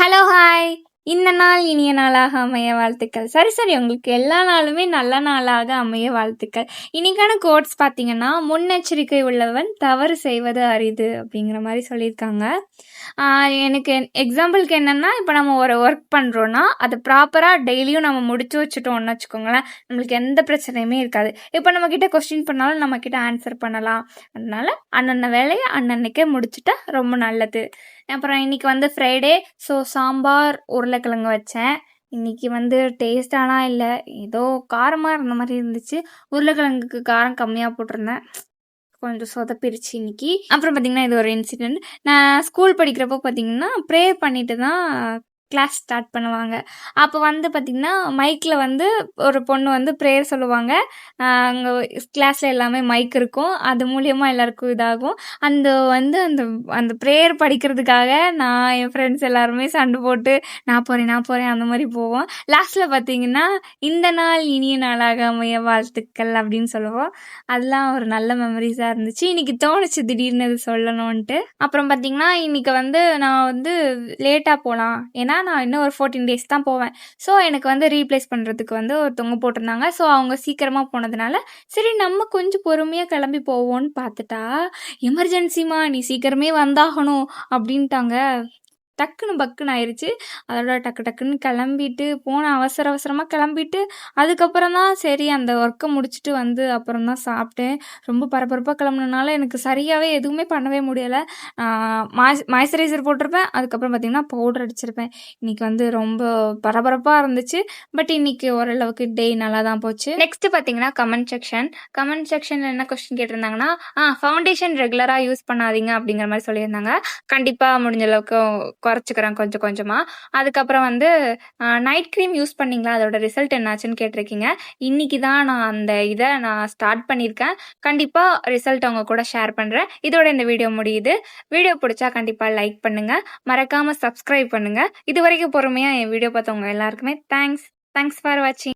Hello hi இந்த நாள் இனிய நாளாக அமைய வாழ்த்துக்கள். சரி சரி உங்களுக்கு எல்லா நாளுமே நல்ல நாளாக அமைய வாழ்த்துக்கள். இன்னைக்கான கோட்ஸ் பார்த்தீங்கன்னா முன்னெச்சரிக்கை உள்ளவன் தவறு செய்வது அரிது அப்படிங்கிற மாதிரி சொல்லியிருக்காங்க. எனக்கு எக்ஸாம்பிளுக்கு என்னென்னா இப்போ நம்ம ஒரு ஒர்க் பண்ணுறோன்னா அது ப்ராப்பராக டெய்லியும் நம்ம முடிச்சு வச்சுட்டோம்னு வச்சுக்கோங்களேன். நம்மளுக்கு எந்த பிரச்சனையுமே இருக்காது. இப்போ நம்மக்கிட்ட கொஸ்டின் பண்ணாலும் நம்மக்கிட்ட ஆன்சர் பண்ணலாம். அதனால அன்னன்ன வேலையை அன்னன்னைக்கே முடிச்சுட்டா ரொம்ப நல்லது. அப்புறம் இன்னைக்கு வந்து ஃப்ரைடே ஸோ சாம்பார் உருளைக்கிழங்கு வச்சேன். இன்னைக்கு வந்து டேஸ்டானா இல்லை. ஏதோ காரமாக இருந்த மாதிரி இருந்துச்சு. உருளைக்கிழங்குக்கு காரம் கம்மியாக போட்டிருந்தேன். கொஞ்சம் சொதப்பிருச்சு இன்னைக்கு. அப்புறம் பார்த்தீங்கன்னா இது ஒரு இன்சிடெண்ட் நான் ஸ்கூல் படிக்கிறப்போ பார்த்தீங்கன்னா ப்ரேயர் பண்ணிட்டு தான் கிளாஸ் ஸ்டார்ட் பண்ணுவாங்க. அப்போ வந்து பார்த்திங்கன்னா மைக்கில் வந்து ஒரு பொண்ணு வந்து ப்ரேயர் சொல்லுவாங்க. அங்கே கிளாஸில் எல்லாமே மைக் இருக்கும். அது மூலியமாக எல்லாருக்கும் இதாகும். அந்த வந்து அந்த அந்த ப்ரேயர் படிக்கிறதுக்காக நான் என் ஃப்ரெண்ட்ஸ் எல்லாருமே சண்டை போட்டு நான் போகிறேன் நான் போகிறேன் அந்த மாதிரி போவோம். லாஸ்ட்டில் பார்த்தீங்கன்னா இந்த நாள் இனிய நாளாக அமைய வாழ்த்துக்கள் அப்படின்னு சொல்லுவோம். அதெல்லாம் ஒரு நல்ல மெமரிஸாக இருந்துச்சு. இன்னைக்கு தோணுச்சு திடீர்னு சொல்லணும்ன்ட்டு. அப்புறம் பார்த்தீங்கன்னா இன்னைக்கு வந்து நான் வந்து லேட்டாக போகலாம் ஏன்னா நான் இன்னும் ஒரு ஃபோர்டீன் டேஸ் தான் போவேன். ஸோ எனக்கு வந்து ரீப்ளேஸ் பண்ணுறதுக்கு வந்து ஒருத்தவங்க போட்டிருந்தாங்க. ஸோ அவங்க சீக்கிரமாக போனதுனால சரி நம்ம கொஞ்சம் பொறுமையாக கிளம்பி போவோம்னு பார்த்துட்டா எமர்ஜென்சிமா நீ சீக்கிரமே வந்தாகணும் அப்படின்ட்டாங்க. டக்குன்னு பக்குன்னு ஆயிடுச்சு அதோட டக்கு டக்குன்னு கிளம்பிட்டு போன அவசர அவசரமாக கிளம்பிட்டு அதுக்கப்புறம் தான் சரி அந்த ஒர்க்கை முடிச்சுட்டு வந்து அப்புறம் தான் சாப்பிட்டேன். ரொம்ப பரபரப்பாக கிளம்புனனால எனக்கு சரியாகவே எதுவுமே பண்ணவே முடியலை. மாய்ஸ் மாய்ஸ்சரைசர் போட்டிருப்பேன். அதுக்கப்புறம் பார்த்திங்கன்னா பவுடர் அடிச்சிருப்பேன். இன்றைக்கி வந்து ரொம்ப பரபரப்பாக இருந்துச்சு. பட் இன்னைக்கு ஓரளவுக்கு டே நல்லா தான் போச்சு. நெக்ஸ்ட் பார்த்தீங்கன்னா கமெண்ட் செக்ஷன் கமெண்ட் செக்ஷனில் என்ன கொஸ்டின் கேட்டிருந்தாங்கன்னா ஆ ஃபவுண்டேஷன் ரெகுலராக யூஸ் பண்ணாதீங்க அப்படிங்கிற மாதிரி சொல்லியிருந்தாங்க. கண்டிப்பாக முடிஞ்ச அளவுக்கு குறைச்சிக்கிறேன் கொஞ்சம் கொஞ்சமாக அதுக்கப்புறம் வந்து நைட் க்ரீம் யூஸ் பண்ணிங்களா? அதோட ரிசல்ட் என்னாச்சுன்னு கேட்டிருக்கீங்க. இன்னைக்கு தான் நான் அந்த இதை நான் ஸ்டார்ட் பண்ணியிருக்கேன். கண்டிப்பாக ரிசல்ட் அவங்க கூட ஷேர் பண்ணுறேன் இதோட இந்த வீடியோ முடியுது. வீடியோ பிடிச்சா கண்டிப்பாக லைக் பண்ணுங்கள் மறக்காமல் சப்ஸ்கிரைப் பண்ணுங்கள் இது வரைக்கும் பொறுமையாக என் வீடியோ பார்த்தவங்க எல்லாருக்குமே தேங்க்ஸ் தேங்க்ஸ் ஃபார் வாட்சிங்